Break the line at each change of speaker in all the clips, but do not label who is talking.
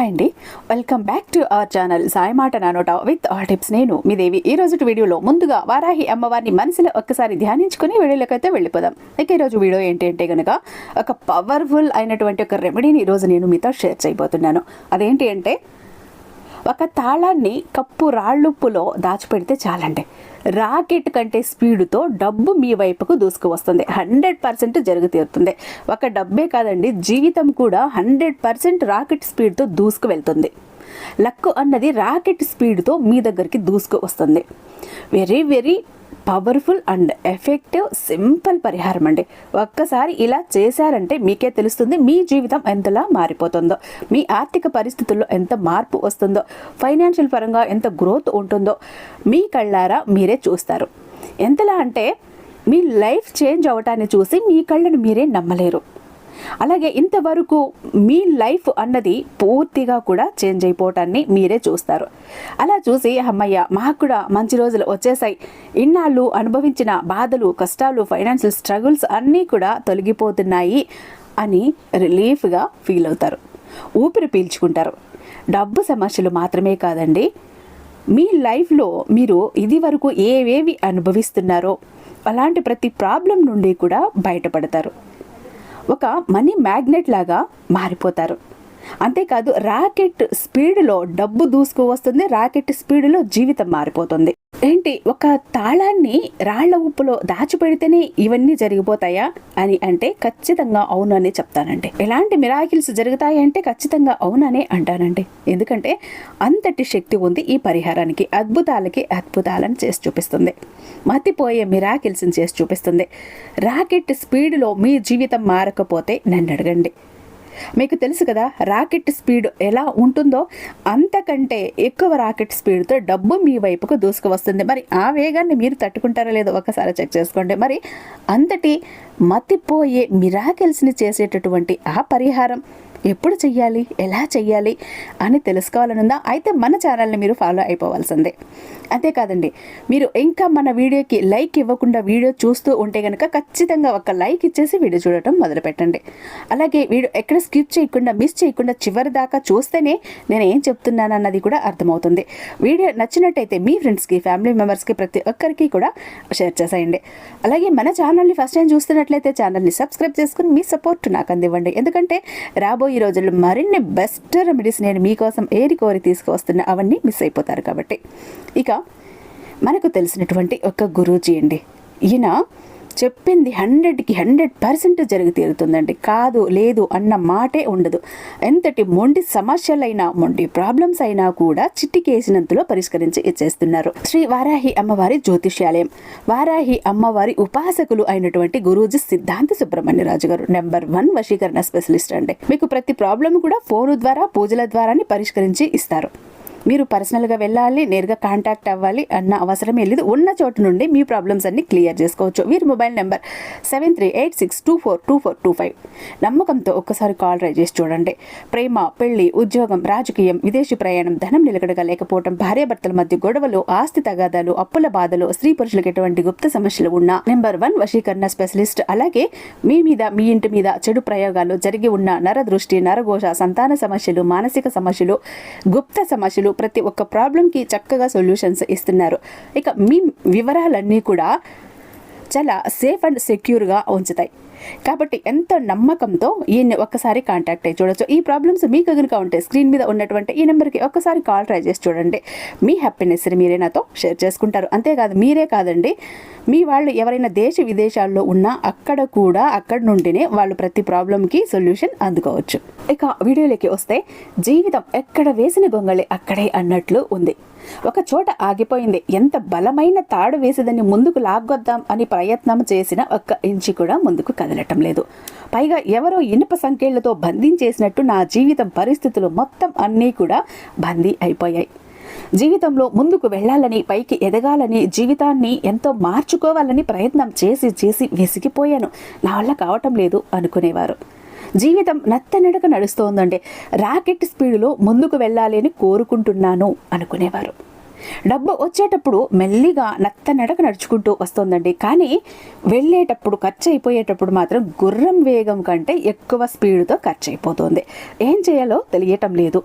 Hi అండి. Welcome back to our channel Sai మాట నానోట విత్ ఆల్ టిప్స్ నేను మీ దేవి. ఈ రోజు వీడియోలో ముందుగా వారాహి అమ్మవారిని మనసులో ఒక్కసారి ధ్యానించుకుని వీడియోలోకైతే వెళ్ళిపోదాం. ఇక ఈరోజు వీడియో ఏంటి అంటే కనుక ఒక పవర్ఫుల్ అయినటువంటి ఒక రెమెడీని ఈరోజు నేను మీతో షేర్ చేయబోతున్నాను. అదేంటి అంటే ఒక తాళాన్ని కప్పు రాళ్ళుప్పులో దాచిపెడితే చాలండి. రాకెట్ కంటే స్పీడుతో డబ్బు మీ వైపుకు దూసుకు వస్తుంది హండ్రెడ్ పర్సెంట్ జరుగు తీరుతుంది. ఒక డబ్బే కాదండి జీవితం కూడా హండ్రెడ్ పర్సెంట్ రాకెట్ స్పీడ్తో దూసుకు వెళ్తుంది లక్ అన్నది రాకెట్ స్పీడ్తో మీ దగ్గరికి దూసుకు వస్తుంది very very powerful and effective simple పరిహారం అండి. ఒక్కసారి ఇలా చేశారంటే మీకే తెలుస్తుంది మీ జీవితం ఎంతలా మారిపోతుందో మీ ఆర్థిక పరిస్థితుల్లో ఎంత మార్పు వస్తుందో ఫైనాన్షియల్ పరంగా ఎంత గ్రోత్ ఉంటుందో మీ కళ్ళారా మీరే చూస్తారు. ఎంతలా అంటే మీ లైఫ్ చేంజ్ అవటాన్ని చూసి మీ కళ్ళను మీరే నమ్మలేరు. అలాగే ఇంతవరకు మీ లైఫ్ అన్నది పూర్తిగా కూడా చేంజ్ అయిపోవటాన్ని మీరే చూస్తారు. అలా చూసి అమ్మయ్య మాకు కూడా మంచి రోజులు వచ్చేసాయి. ఇన్నాళ్ళు అనుభవించిన బాధలు కష్టాలు ఫైనాన్షియల్ స్ట్రగుల్స్ అన్నీ కూడా తొలగిపోతున్నాయి అని రిలీఫ్గా ఫీల్ అవుతారు. ఊపిరి పీల్చుకుంటారు. డబ్బు సమస్యలు మాత్రమే కాదండి. మీ లైఫ్లో మీరు ఇది వరకు ఏవేవి అనుభవిస్తున్నారో అలాంటి ప్రతి ప్రాబ్లం నుండి కూడా బయటపడతారు. ఒక మనీ మ్యాగ్నెట్ లాగా మారిపోతారు. అంతేకాదు రాకెట్ స్పీడ్లో డబ్బు దూసుకు వస్తుంది రాకెట్ స్పీడ్లో జీవితం మారిపోతుంది. ఏంటి ఒక తాళాన్ని రాళ్ళ ఉప్పులో దాచిపెడితేనే ఇవన్నీ జరిగిపోతాయా అని అంటే ఖచ్చితంగా అవును అని చెప్తానండి. ఎలాంటి మిరాకిల్స్ జరుగుతాయి అంటే ఖచ్చితంగా అవుననే అంటానండి. ఎందుకంటే అంతటి శక్తి ఉంది ఈ పరిహారానికి అద్భుతాలకి అద్భుతాలను చేసి చూపిస్తుంది. మతిపోయే మిరాకిల్స్ని చేసి చూపిస్తుంది. రాకెట్ స్పీడ్లో మీ జీవితం మారకపోతే నన్ను అడగండి. మీకు తెలుసు కదా రాకెట్ స్పీడ్ ఎలా ఉంటుందో అంతకంటే ఎక్కువ రాకెట్ స్పీడ్తో డబ్బు మీ వైపుకు దూసుకువస్తుంది. మరి ఆ వేగాన్ని మీరు తట్టుకుంటారో లేదో ఒకసారి చెక్ చేసుకోండి. మరి అంతటి మతిపోయే మిరాకిల్స్ని చేసేటటువంటి ఆ పరిహారం ఎప్పుడు చెయ్యాలి? ఎలా చెయ్యాలి? అని తెలుసుకోవాలనుందా? అయితే మన ఛానల్ని మీరు ఫాలో అయిపోవాల్సిందే. అంతేకాదండి మీరు ఇంకా మన వీడియోకి లైక్ ఇవ్వకుండా వీడియో చూస్తూ ఉంటే కనుక ఖచ్చితంగా ఒక లైక్ ఇచ్చేసి వీడియో చూడటం మొదలు పెట్టండి అలాగే వీడియో ఎక్కడ స్కిప్ చేయకుండా మిస్ చేయకుండా చివరి దాకా చూస్తేనే నేను ఏం చెప్తున్నాను అన్నది కూడా అర్థమవుతుంది. వీడియో నచ్చినట్టయితే మీ ఫ్రెండ్స్కి ఫ్యామిలీ మెంబర్స్కి ప్రతి ఒక్కరికి కూడా షేర్ చేసేయండి. అలాగే మన ఛానల్ని ఫస్ట్ టైం చూస్తున్నట్లయితే ఛానల్ని సబ్స్క్రైబ్ చేసుకుని మీ సపోర్ట్ నాకు అందివ్వండి. ఎందుకంటే రాబోయే రోజుల్లో మరిన్ని బెస్ట్ రెమెడీస్ నేను మీకోసం ఏరి కోరి తీసుకువస్తున్న అవన్నీ మిస్ అయిపోతారు కాబట్టి. ఇక మనకు తెలిసినటువంటి ఒక గురూజీ అండి. ఈయన చెప్పింది హండ్రెడ్కి హండ్రెడ్ పర్సెంట్ జరిగి తీరుతుందండి. కాదు లేదు అన్న మాటే ఉండదు. ఎంతటి మొండి సమస్యలైనా మొండి ప్రాబ్లమ్స్ అయినా కూడా చిట్టికేసినంతలో పరిష్కరించి ఇచ్చేస్తున్నారు. శ్రీ వారాహి అమ్మవారి జ్యోతిష్యాలయం. వారాహి అమ్మవారి ఉపాసకులు అయినటువంటి గురూజీ సిద్ధాంత సుబ్రహ్మణ్యరాజు గారు నెంబర్ వన్ వశీకరణ స్పెషలిస్ట్ అండి. మీకు ప్రతి ప్రాబ్లం కూడా ఫోను ద్వారా పూజల ద్వారానే పరిష్కరించి ఇస్తారు. మీరు పర్సనల్గా వెళ్ళాలి నేరుగా కాంటాక్ట్ అవ్వాలి అన్న అవసరం లేదు. ఉన్న చోటు నుండి మీ ప్రాబ్లమ్స్ అన్ని క్లియర్ చేసుకోవచ్చు. వీరి mobile number seven three eight six two four two four two five నమ్మకంతో ఒక్కసారి కాల్ ట్రై చేసి చూడండి. ప్రేమ పెళ్ళి ఉద్యోగం రాజకీయం విదేశీ ప్రయాణం ధనం నిలకడగా లేకపోవడం భార్యాభర్తల మధ్య గొడవలు ఆస్తి తగాదాలు అప్పుల బాధలు స్త్రీ పురుషులకు ఎటువంటి గుప్త సమస్యలు ఉన్న నెంబర్ వన్ వశీకరణ స్పెషలిస్ట్ అలాగే మీ మీద మీ ఇంటి మీద చెడు ప్రయోగాలు జరిగి ఉన్న నరదృష్టి నరఘోష సంతాన సమస్యలు మానసిక సమస్యలు గుప్త సమస్యలు ప్రతి ఒక్క ప్రాబ్లంకి చక్కగా సొల్యూషన్స్ ఇస్తున్నారు. ఇక మీ వివరాలన్నీ కూడా చాలా సేఫ్ అండ్ సెక్యూర్గా ఉంచుతాయి. కాబట్టి ఎంతో నమ్మకంతో ఈయన్ని ఒక్కసారి కాంటాక్ట్ అయ్యి చూడొచ్చు. ఈ ప్రాబ్లమ్స్ మీకు కనుక ఉంటే స్క్రీన్ మీద ఉన్నటువంటి ఈ నెంబర్కి ఒక్కసారి కాల్ ట్రై చేసి చూడండి. మీ హ్యాపీనెస్ని మీరే నాతో షేర్ చేసుకుంటారు. అంతేకాదు మీరే కాదండి మీ వాళ్ళు ఎవరైనా దేశ విదేశాల్లో ఉన్నా అక్కడ కూడా అక్కడ నుండినే వాళ్ళు ప్రతి ప్రాబ్లంకి సొల్యూషన్ అందుకోవచ్చు. ఇక వీడియోలోకి వస్తే జీవితం ఎక్కడ వేసిన గొంగళి అక్కడే అన్నట్లు ఉంది. ఒక చోట ఆగిపోయింది. ఎంత బలమైన తాడు వేసేదని ముందుకు లాగొద్దాం అని ప్రయత్నం చేసిన ఒక్క ఇంచి కూడా ముందుకు కదలటం లేదు. పైగా ఎవరో ఇనుప సంఖ్యలతో బంధించేసినట్టు నా జీవితం పరిస్థితులు మొత్తం అన్నీ కూడా బందీ అయిపోయాయి. జీవితంలో ముందుకు వెళ్ళాలని పైకి ఎదగాలని జీవితాన్ని ఎంతో మార్చుకోవాలని ప్రయత్నం చేసి చేసి విసిగిపోయాను. నా వల్ల కావటం లేదు అనుకునేవారు. జీవితం నత్తనడక నడుస్తోందంటే రాకెట్ స్పీడ్లో ముందుకు వెళ్ళాలి అని కోరుకుంటున్నాను అనుకునేవారు. డబ్బు వచ్చేటప్పుడు మెల్లిగా నత్త నడక నడుచుకుంటూ వస్తుందండి. కానీ వెళ్ళేటప్పుడు ఖర్చు అయిపోయేటప్పుడు మాత్రం గుర్రం వేగం కంటే ఎక్కువ స్పీడ్తో ఖర్చు అయిపోతుంది ఏం చేయాలో తెలియటం లేదు.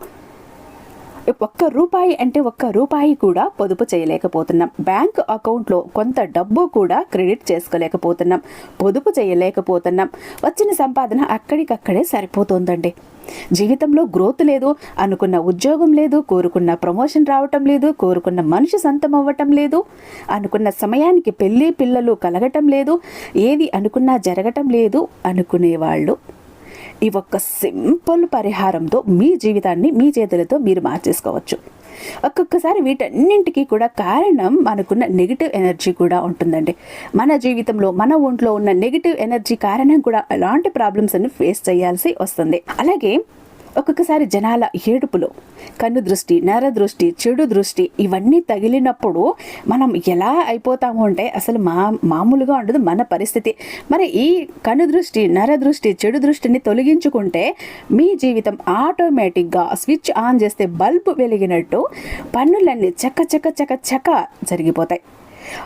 ఒక్క రూపాయి అంటే ఒక్క రూపాయి కూడా పొదుపు చేయలేకపోతున్నాం. బ్యాంక్ అకౌంట్లో కొంత డబ్బు కూడా క్రెడిట్ చేసుకోలేకపోతున్నాం. పొదుపు చేయలేకపోతున్నాం. వచ్చిన సంపాదన అక్కడికక్కడే సరిపోతుందండి. జీవితంలో గ్రోత్ లేదు అనుకున్న ఉద్యోగం లేదు కోరుకున్న ప్రమోషన్ రావటం లేదు కోరుకున్న మనిషి సొంతం అవ్వటం లేదు అనుకున్న సమయానికి పెళ్ళి పిల్లలు కలగటం లేదు ఏది అనుకున్నా జరగటం లేదు అనుకునేవాళ్ళు ఈ ఒక్క సింపుల్ పరిహారంతో మీ జీవితాన్ని మీ చేతులతో మీరు మార్చేసుకోవచ్చు. ఒక్కొక్కసారి వీటన్నింటికి కూడా కారణం మనకున్న నెగిటివ్ ఎనర్జీ కూడా ఉంటుందండి. మన జీవితంలో మన ఒంట్లో ఉన్న నెగిటివ్ ఎనర్జీ కారణం కూడా అలాంటి ప్రాబ్లమ్స్ అన్ని ఫేస్ చేయాల్సి వస్తుంది. అలాగే ఒక్కొక్కసారి జనాల ఏడుపులు కన్ను దృష్టి నర దృష్టి చెడు దృష్టి ఇవన్నీ తగిలినప్పుడు మనం ఎలా అయిపోతాము అంటే అసలు మా మామూలుగా ఉండదు మన పరిస్థితి. మరి ఈ కన్ను దృష్టి నర దృష్టి చెడు దృష్టిని తొలగించుకుంటే మీ జీవితం ఆటోమేటిక్గా స్విచ్ ఆన్ చేస్తే బల్బు వెలిగినట్టు పన్నులన్నీ చక్క చక్క చక్క చక్క జరిగిపోతాయి.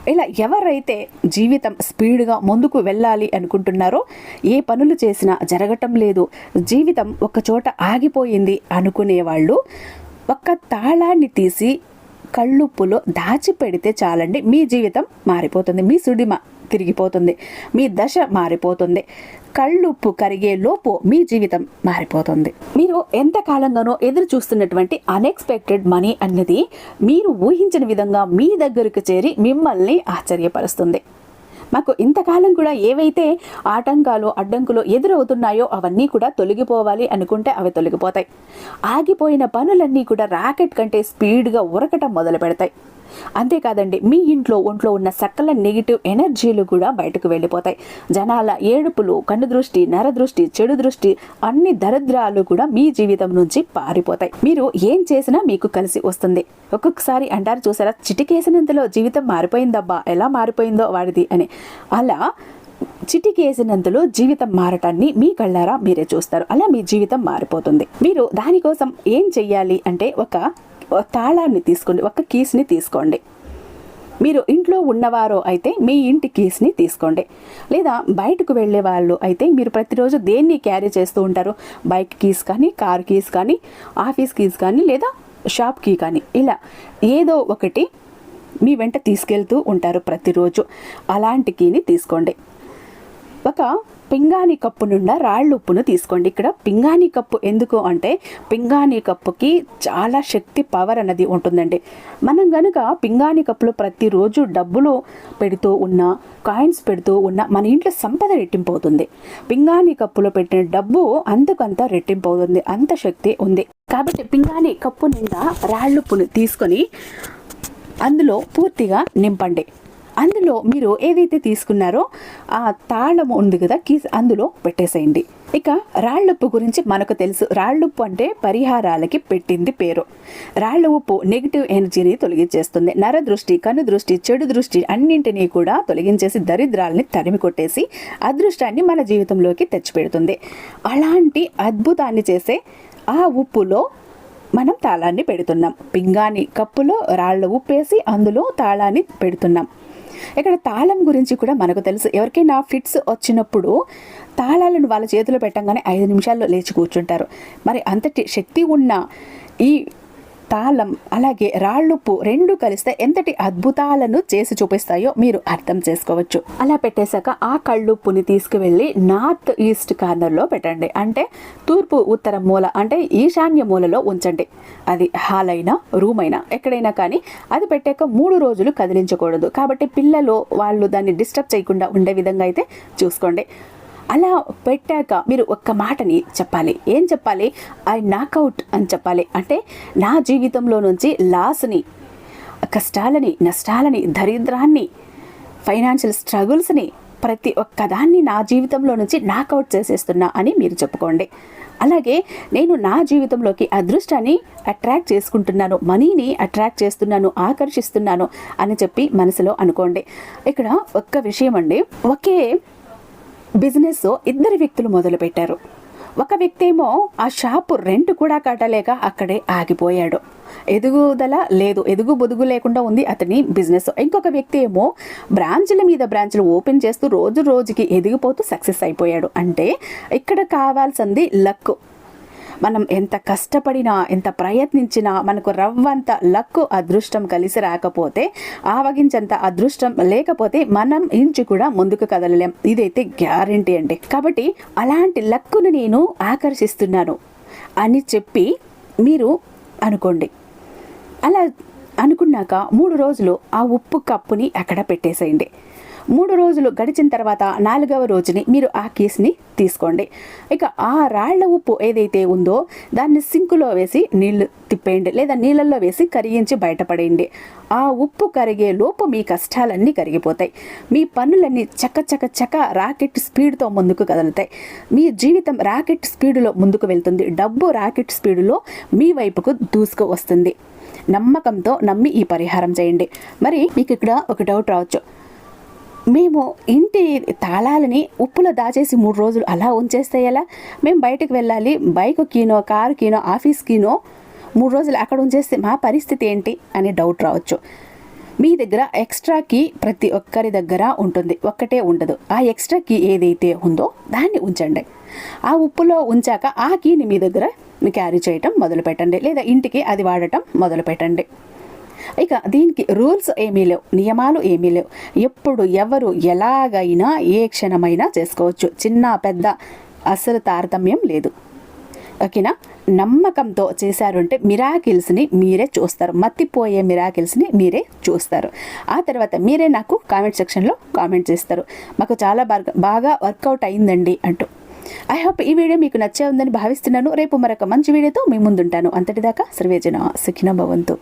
ఇలా ఎవరైతే జీవితం స్పీడ్గా ముందుకు వెళ్ళాలి అనుకుంటున్నారో ఏ పనులు చేసినా జరగటం లేదు జీవితం ఒక చోట ఆగిపోయింది అనుకునేవాళ్ళు ఒక్క తాళాన్ని తీసి కళ్ళుప్పులో దాచిపెడితే చాలండి మీ జీవితం మారిపోతుంది మీ సుడిమ తిరిగిపోతుంది. మీ దశ మారిపోతుంది. కళ్ళుప్పు కరిగే లోపు మీ జీవితం మారిపోతుంది. మీరు ఎంత కాలంగానో ఎదురు చూస్తున్నటువంటి అన్ఎక్స్పెక్టెడ్ మనీ అన్నది మీరు ఊహించిన విధంగా మీ దగ్గరకు చేరి మిమ్మల్ని ఆశ్చర్యపరుస్తుంది. మాకు ఇంతకాలం కూడా ఏవైతే ఆటంకాలు అడ్డంకులు ఎదురవుతున్నాయో అవన్నీ కూడా తొలగిపోవాలి అనుకుంటే అవి తొలగిపోతాయి. ఆగిపోయిన పనులన్నీ కూడా రాకెట్ కంటే స్పీడ్గా ఉరకటం మొదలు పెడతాయి అంతేకాదండి మీ ఇంట్లో ఒంట్లో ఉన్న సకల నెగిటివ్ ఎనర్జీలు కూడా బయటకు వెళ్ళిపోతాయి. జనాల ఏడుపులు కన్ను దృష్టి నర దృష్టి చెడు దృష్టి అన్ని దరిద్రాలు కూడా మీ జీవితం నుంచి పారిపోతాయి. మీరు ఏం చేసినా మీకు కలిసి వస్తుంది. ఒక్కొక్కసారి అంటారు చూసారా చిటికేసినంతలో జీవితం మారిపోయిందబ్బా ఎలా మారిపోయిందో వాడిది అని. అలా చిటికేసినంతలో జీవితం మారటాన్ని మీ కళ్ళారా మీరే చూస్తారు. అలా మీ జీవితం మారిపోతుంది. మీరు దానికోసం ఏం చెయ్యాలి అంటే ఒక తాళాన్ని తీసుకోండి ఒక కీస్ని తీసుకోండి. మీరు ఇంట్లో ఉన్నవారు అయితే మీ ఇంటి కీస్ని తీసుకోండి. లేదా బయటకు వెళ్ళే వాళ్ళు అయితే మీరు ప్రతిరోజు దేన్ని క్యారీ చేస్తూ ఉంటారు? బైక్ కీస్ కానీ కార్ కీస్ కానీ ఆఫీస్ కీస్ కానీ లేదా షాప్ కీ కానీ. ఇలా ఏదో ఒకటి మీ వెంట తీసుకెళ్తూ ఉంటారు ప్రతిరోజు. అలాంటి కీని తీసుకోండి. ఒక పింగాణి కప్పు నుండా రాళ్ళు ఉప్పును తీసుకోండి. ఇక్కడ పింగాణి కప్పు ఎందుకు అంటే పింగాణి కప్పుకి చాలా శక్తి పవర్ అన్నది ఉంటుందండి. మనం గనుక పింగాణి కప్పులో ప్రతిరోజు డబ్బులు పెడుతూ ఉన్న కాయిన్స్ పెడుతూ ఉన్న మన ఇంట్లో సంపద రెట్టింపు అవుతుంది పింగాణి కప్పులో పెట్టిన డబ్బు అంతకంత రెట్టింపు అవుతుంది అంత శక్తి ఉంది. కాబట్టి పింగాణి కప్పు నిండా రాళ్ళుప్పును తీసుకొని అందులో పూర్తిగా నింపండి. అందులో మీరు ఏదైతే తీసుకున్నారో ఆ తాళం ఉంది కదా కీస్ అందులో పెట్టేసేయండి. ఇక రాళ్ళుప్పు గురించి మనకు తెలుసు. రాళ్ళుప్పు అంటే పరిహారాలకి పెట్టింది పేరు. రాళ్ళ ఉప్పు నెగిటివ్ ఎనర్జీని తొలగించేస్తుంది. నర దృష్టి కను దృష్టి చెడు దృష్టి అన్నింటినీ కూడా తొలగించేసి దరిద్రాలని తరిమి కొట్టేసి అదృష్టాన్ని మన జీవితంలోకి తెచ్చిపెడుతుంది. అలాంటి అద్భుతాన్ని చేసే ఆ ఉప్పులో మనం తాళాన్ని పెడుతున్నాం. పింగాణి కప్పులో రాళ్ళ ఉప్పేసి అందులో తాళాన్ని పెడుతున్నాం. ఇక్కడ తాళం గురించి కూడా మనకు తెలుసు. ఎవరికైనా ఫిట్స్ వచ్చినప్పుడు తాళాలను వాళ్ళ చేతిలో పెట్టంగానే ఐదు నిమిషాల్లో లేచి కూర్చుంటారు. మరి అంతటి శక్తి ఉన్న ఈ తాళం అలాగే రాళ్ళుప్పు రెండు కలిస్తే ఎంతటి అద్భుతాలను చేసి చూపిస్తాయో మీరు అర్థం చేసుకోవచ్చు. అలా పెట్టేశాక ఆ కళ్ళుప్పుని తీసుకువెళ్ళి నార్త్ ఈస్ట్ కార్నర్లో పెట్టండి. అంటే తూర్పు ఉత్తర మూల అంటే ఈశాన్య మూలలో ఉంచండి. అది హాల్ అయినా రూమ్ అయినా ఎక్కడైనా కానీ అది పెట్టాక మూడు రోజులు కదిలించకూడదు. కాబట్టి పిల్లలు వాళ్ళు దాన్ని డిస్టర్బ్ చేయకుండా ఉండే విధంగా అయితే చూసుకోండి. అలా పెట్టాక మీరు ఒక్క మాటని చెప్పాలి. ఏం చెప్పాలి? ఐ నాకౌట్ అని చెప్పాలి. అంటే నా జీవితంలో నుంచి లాస్ని కష్టాలని నష్టాలని దరిద్రాన్ని ఫైనాన్షియల్ స్ట్రగుల్స్ని ప్రతి ఒక్కదాన్ని నా జీవితంలో నుంచి నాకౌట్ చేసేస్తున్నా అని మీరు చెప్పుకోండి. అలాగే నేను నా జీవితంలోకి అదృష్టాన్ని అట్రాక్ట్ చేసుకుంటున్నాను మనీని అట్రాక్ట్ చేస్తున్నాను ఆకర్షిస్తున్నాను అని చెప్పి మనసులో అనుకోండి. ఇక్కడ ఒక్క విషయం అండి. ఒకే బిజినెస్ ఇద్దరు వ్యక్తులు మొదలుపెట్టారు. ఒక వ్యక్తి ఏమో ఆ షాపు రెంట్ కూడా కట్టలేక అక్కడే ఆగిపోయాడు. ఎదుగుదల లేదు ఎదుగు బొదుగు లేకుండా ఉంది అతని బిజినెస్. ఇంకొక వ్యక్తి ఏమో బ్రాంచ్ల మీద బ్రాంచ్లు ఓపెన్ చేస్తూ రోజు రోజుకి ఎదిగిపోతూ సక్సెస్ అయిపోయాడు. అంటే ఇక్కడ కావాల్సింది లక్. మనం ఎంత కష్టపడినా ఎంత ప్రయత్నించినా మనకు రవ్వంత లక్కు అదృష్టం కలిసి రాకపోతే ఆవగించంత అదృష్టం లేకపోతే మనం ఇంచు కూడా ముందుకు కదలలేం. ఇదైతే గ్యారంటీ అండి. కాబట్టి అలాంటి లక్కును నేను ఆకర్షిస్తున్నాను అని చెప్పి మీరు అనుకోండి. అలా అనుకున్నాక మూడు రోజులు ఆ ఉప్పు కప్పుని అక్కడ పెట్టేసేయండి. మూడు రోజులు గడిచిన తర్వాత నాలుగవ రోజుని మీరు ఆ కేసుని తీసుకోండి. ఇక ఆ రాళ్ళ ఉప్పు ఏదైతే ఉందో దాన్ని సింకులో వేసి నీళ్ళు తిప్పేయండి లేదా నీళ్ళల్లో వేసి కరిగించి బయటపడేయండి. ఆ ఉప్పు కరిగే లోపు మీ కష్టాలన్నీ కరిగిపోతాయి. మీ పనులన్నీ చక్క చక్క చక్క రాకెట్ స్పీడ్తో ముందుకు కదులుతాయి. మీ జీవితం రాకెట్ స్పీడ్లో ముందుకు వెళ్తుంది. డబ్బు రాకెట్ స్పీడ్లో మీ వైపుకు దూసుకు వస్తుంది. నమ్మకంతో నమ్మి ఈ పరిహారం చేయండి. మరి మీకు ఇక్కడ ఒక డౌట్ రావచ్చు. మేము ఇంటి తాళాలని ఉప్పులో దాచేసి మూడు రోజులు అలా ఉంచేస్తే ఎలా? మేము బయటకు వెళ్ళాలి బైక్ కీనో కారు కీనో ఆఫీస్ కీనో మూడు రోజులు అక్కడ ఉంచేస్తే మా పరిస్థితి ఏంటి అనే డౌట్ రావచ్చు. మీ దగ్గర ఎక్స్ట్రా కీ ప్రతి ఒక్కరి దగ్గర ఉంటుంది ఒక్కటే ఉండదు. ఆ ఎక్స్ట్రా కీ ఏదైతే ఉందో దాన్ని ఉంచండి. ఆ ఉప్పులో ఉంచాక ఆ కీని మీ దగ్గర క్యారీ చేయటం మొదలు పెట్టండి లేదా ఇంటికి అది వాడటం మొదలు పెట్టండి ఇక దీనికి రూల్స్ ఏమీ లేవు నియమాలు ఏమీ లేవు. ఎప్పుడు ఎవరు ఎలాగైనా ఏ క్షణమైనా చేసుకోవచ్చు. చిన్న పెద్ద అసలు తారతమ్యం లేదు. ఓకేనా? నమ్మకంతో చేశారంటే మిరాకిల్స్ని మీరే చూస్తారు. మత్తిపోయే మిరాకిల్స్ని మీరే చూస్తారు. ఆ తర్వాత మీరే నాకు కామెంట్ సెక్షన్లో కామెంట్ చేస్తారు. మాకు చాలా బాగా బాగా వర్కౌట్ అయిందండి అంటూ. ఐ హోప్ ఈ వీడియో మీకు నచ్చే ఉందని భావిస్తున్నాను. రేపు మరొక మంచి వీడియోతో మీ ముందుంటాను. అంతటిదాకా సర్వేజన సుఖిన భవంతు.